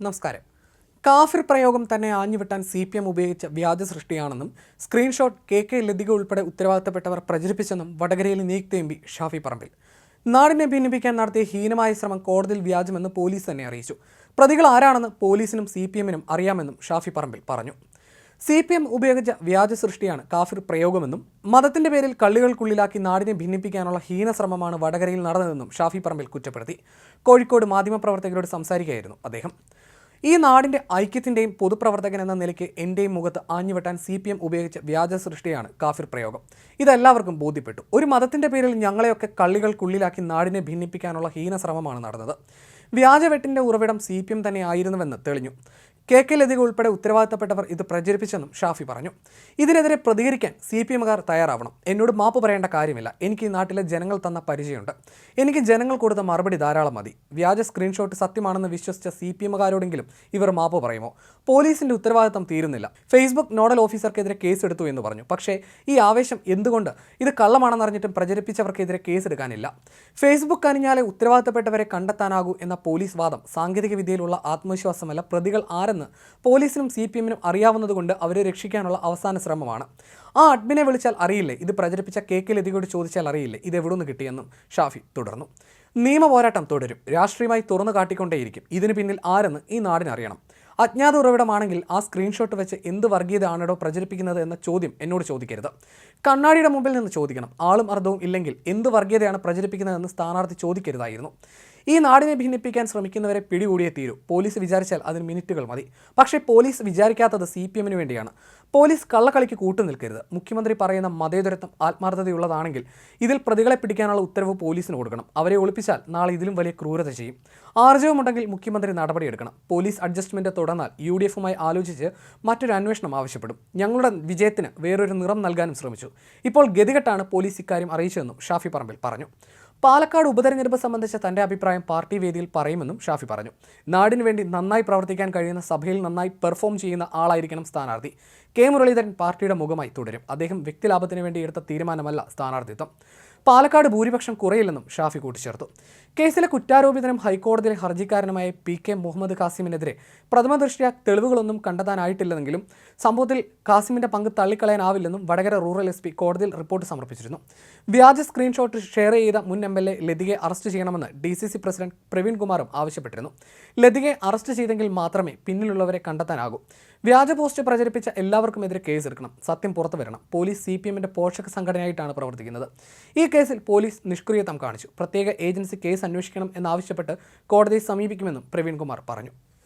നമസ്കാരം. കാഫിർ പ്രയോഗം തന്നെ ആഞ്ഞുവിട്ടാൻ സി പി എം ഉപയോഗിച്ച വ്യാജ സൃഷ്ടിയാണെന്നും സ്ക്രീൻഷോട്ട് കെ കെ ലതിക ഉൾപ്പെടെ ഉത്തരവാദിത്തപ്പെട്ടവർ പ്രചരിപ്പിച്ചെന്നും വടകരയിൽ നിയുക്ത എം പി ഷാഫി പറമ്പിൽ. നാടിനെ ഭിന്നിപ്പിക്കാൻ നടത്തിയ ഹീനമായ ശ്രമം കോടതിയിൽ വ്യാജമെന്ന് പോലീസ് തന്നെ അറിയിച്ചു. പ്രതികൾ ആരാണെന്ന് പോലീസിനും സി പി എമ്മിനും അറിയാമെന്നും ഷാഫി പറമ്പിൽ പറഞ്ഞു. സി പി എം ഉപയോഗിച്ച വ്യാജ സൃഷ്ടിയാണ് കാഫിർ പ്രയോഗമെന്നും മതത്തിന്റെ പേരിൽ കള്ളികൾക്കുള്ളിലാക്കി നാടിനെ ഭിന്നിപ്പിക്കാനുള്ള ഹീനശ്രമമാണ് വടകരയിൽ നടന്നതെന്നും ഷാഫി പറമ്പിൽ കുറ്റപ്പെടുത്തി. കോഴിക്കോട് മാധ്യമപ്രവർത്തകരോട് സംസാരിക്കുകയായിരുന്നു അദ്ദേഹം. ഈ നാടിന്റെ ഐക്യത്തിന്റെയും പൊതുപ്രവർത്തകൻ എന്ന നിലയ്ക്ക് എന്റെയും മുഖത്ത് ആഞ്ഞുവെട്ടാൻ സി പി എം ഉപയോഗിച്ച വ്യാജ സൃഷ്ടിയാണ് കാഫിർ പ്രയോഗം. ഇതെല്ലാവർക്കും ബോധ്യപ്പെട്ടു. ഒരു മതത്തിന്റെ പേരിൽ ഞങ്ങളെയൊക്കെ കള്ളികൾക്കുള്ളിലാക്കി നാടിനെ ഭിന്നിപ്പിക്കാനുള്ള ഹീനശ്രമമാണ് നടന്നത്. വ്യാജവെട്ടിന്റെ ഉറവിടം സി പി എം തന്നെ ആയിരുന്നുവെന്ന് തെളിഞ്ഞു. കെ കെ ലതിക ഉൾപ്പെടെ ഉത്തരവാദിത്തപ്പെട്ടവർ ഇത് പ്രചരിപ്പിച്ചെന്നും ഷാഫി പറഞ്ഞു. ഇതിനെതിരെ പ്രതികരിക്കാൻ സി പി എമ്മുകാർ തയ്യാറാവണം. എന്നോട് മാപ്പ് പറയേണ്ട കാര്യമില്ല. എനിക്ക് ഈ നാട്ടിലെ ജനങ്ങൾ തന്ന പരിചയമുണ്ട്. എനിക്ക് ജനങ്ങൾ കൊടുത്ത മറുപടി ധാരാളം മതി. വ്യാജ സ്ക്രീൻഷോട്ട് സത്യമാണെന്ന് വിശ്വസിച്ച സി പി എമ്മുകാരോടെങ്കിലും ഇവർ മാപ്പ് പറയുമോ? പോലീസിന്റെ ഉത്തരവാദിത്തം തീരുന്നില്ല. ഫേസ്ബുക്ക് നോഡൽ ഓഫീസർക്കെതിരെ കേസെടുത്തു എന്ന് പറഞ്ഞു. പക്ഷേ ഈ ആവേശം എന്തുകൊണ്ട്? ഇത് കള്ളമാണെന്നറിഞ്ഞിട്ടും പ്രചരിപ്പിച്ചവർക്കെതിരെ കേസെടുക്കാനില്ല. ഫേസ്ബുക്ക് അനിഞ്ഞാലെ ഉത്തരവാദിത്തപ്പെട്ടവരെ കണ്ടെത്താനാകൂ എന്ന പോലീസ് വാദം സാങ്കേതിക വിദ്യയിലുള്ള ആത്മവിശ്വാസമല്ല. പ്രതികൾ ആരെന്ന് പോലീസിനും സി പി എമ്മിനും അറിയാവുന്നതുകൊണ്ട് അവരെ രക്ഷിക്കാനുള്ള അവസാന ശ്രമമാണ്. ആ അഡ്മിനെ വിളിച്ചാൽ അറിയില്ലേ? ഇത് പ്രചരിപ്പിച്ച കേക്കിൽ കെ ലതികയോട് ചോദിച്ചാൽ അറിയില്ലേ? ഇത് എവിടെ നിന്ന് കിട്ടിയെന്നും ഷാഫി തുടർന്നു. നിയമ പോരാട്ടം തുടരും. രാഷ്ട്രീയമായി തുറന്നു കാട്ടിക്കൊണ്ടേയിരിക്കും. ഇതിന് പിന്നിൽ ആരെന്ന് ഈ നാടിനറിയണം അജ്ഞാത ഉറവിടമാണെങ്കിൽ ആ സ്ക്രീൻഷോട്ട് വെച്ച് എന്ത് വർഗീയതയാണോ പ്രചരിപ്പിക്കുന്നത് എന്ന ചോദ്യം എന്നോട് ചോദിക്കരുത്. കണ്ണാടിയുടെ മുമ്പിൽ നിന്ന് ചോദിക്കണം. ആളും അർത്ഥവും ഇല്ലെങ്കിൽ എന്ത് വർഗീയതയാണ് പ്രചരിപ്പിക്കുന്നതെന്ന് സ്ഥാനാർത്ഥി ചോദിക്കരുതായിരുന്നു. ഈ നാടിനെ ഭിന്നിപ്പിക്കാൻ ശ്രമിക്കുന്നവരെ പിടികൂടിയേ തീരൂ. പോലീസ് വിചാരിച്ചാൽ അതിന് മിനിറ്റുകൾ മതി. പക്ഷേ പോലീസ് വിചാരിക്കാത്തത് സി പി എമ്മിന് വേണ്ടിയാണ്. പോലീസ് കള്ളക്കളിക്ക് കൂട്ടു നിൽക്കരുത്. മുഖ്യമന്ത്രി പറയുന്ന മതേതരത്വം ആത്മാർത്ഥതയുള്ളതാണെങ്കിൽ ഇതിൽ പ്രതികളെ പിടിക്കാനുള്ള ഉത്തരവ് പോലീസിന് കൊടുക്കണം. അവരെ ഒളിപ്പിച്ചാൽ നാളെ ഇതിലും വലിയ ക്രൂരത ചെയ്യും. ആർജവമുണ്ടെങ്കിൽ മുഖ്യമന്ത്രി നടപടിയെടുക്കണം. പോലീസ് അഡ്ജസ്റ്റ്മെന്റ് തുടർന്നാൽ യു ഡി എഫുമായി ആലോചിച്ച് മറ്റൊരു അന്വേഷണം ആവശ്യപ്പെടും. ഞങ്ങളുടെ വിജയത്തിന് വേറൊരു നിറം നൽകാനും ശ്രമിച്ചു. ഇപ്പോൾ ഗതികെട്ടാണ് പോലീസ് ഇക്കാര്യം അറിയിച്ചതെന്നും ഷാഫി പറമ്പിൽ പറഞ്ഞു. പാലക്കാട് ഉപതെരഞ്ഞെടുപ്പ് സംബന്ധിച്ച തന്റെ അഭിപ്രായം പാർട്ടി വേദിയിൽ പറയുമെന്നും ഷാഫി പറഞ്ഞു. നാടിനു വേണ്ടി നന്നായി പ്രവർത്തിക്കാൻ കഴിയുന്ന സഭയിൽ നന്നായി പെർഫോം ചെയ്യുന്ന ആളായിരിക്കണം സ്ഥാനാർത്ഥി. കെ മുരളീധരൻ പാർട്ടിയുടെ മുഖമായി തുടരും. അദ്ദേഹം വ്യക്തിലാഭത്തിന് വേണ്ടി എടുത്ത തീരുമാനമല്ല സ്ഥാനാർത്ഥിത്വം. പാലക്കാട് ഭൂരിപക്ഷം കുറയില്ലെന്നും ഷാഫി കൂട്ടിച്ചേർത്തു. കേസിലെ കുറ്റാരോപിതനും ഹൈക്കോടതിയിലെ ഹർജിക്കാരനുമായ പി കെ മുഹമ്മദ് കാസിമിനെതിരെ പ്രഥമ തെളിവുകളൊന്നും കണ്ടെത്താനായിട്ടില്ലെങ്കിലും സംഭവത്തിൽ കാസിമിന്റെ പങ്ക് തള്ളിക്കളയാനാവില്ലെന്നും വടകര റൂറൽ എസ് പി കോടതിയിൽ റിപ്പോർട്ട് സമർപ്പിച്ചിരുന്നു. വ്യാജ സ്ക്രീൻഷോട്ട് ഷെയർ ചെയ്ത മുൻ എം എൽ എ ലതികയെ അറസ്റ്റ് ചെയ്യണമെന്ന് D C C president Praveen കുമാറും ആവശ്യപ്പെട്ടിരുന്നു. ലതികയെ അറസ്റ്റ് ചെയ്തെങ്കിൽ മാത്രമേ പിന്നിലുള്ളവരെ കണ്ടെത്താനാകൂ. വ്യാജ പോസ്റ്റ് പ്രചരിപ്പിച്ച എല്ലാവർക്കുമെതിരെ കേസെടുക്കണം. സത്യം പുറത്തു വരണം പോലീസ് സി പി എമ്മിന്റെ പോഷക സംഘടനയായിട്ടാണ് പ്രവർത്തിക്കുന്നത്. ഈ കേസിൽ പോലീസ് നിഷ്ക്രിയത്വം കാണിച്ചു. പ്രത്യേക ഏജൻസി കേസ് അന്വേഷിക്കണം എന്നാവശ്യപ്പെട്ട് കോടതിയെ സമീപിക്കുമെന്നും പ്രവീൺകുമാർ പറഞ്ഞു.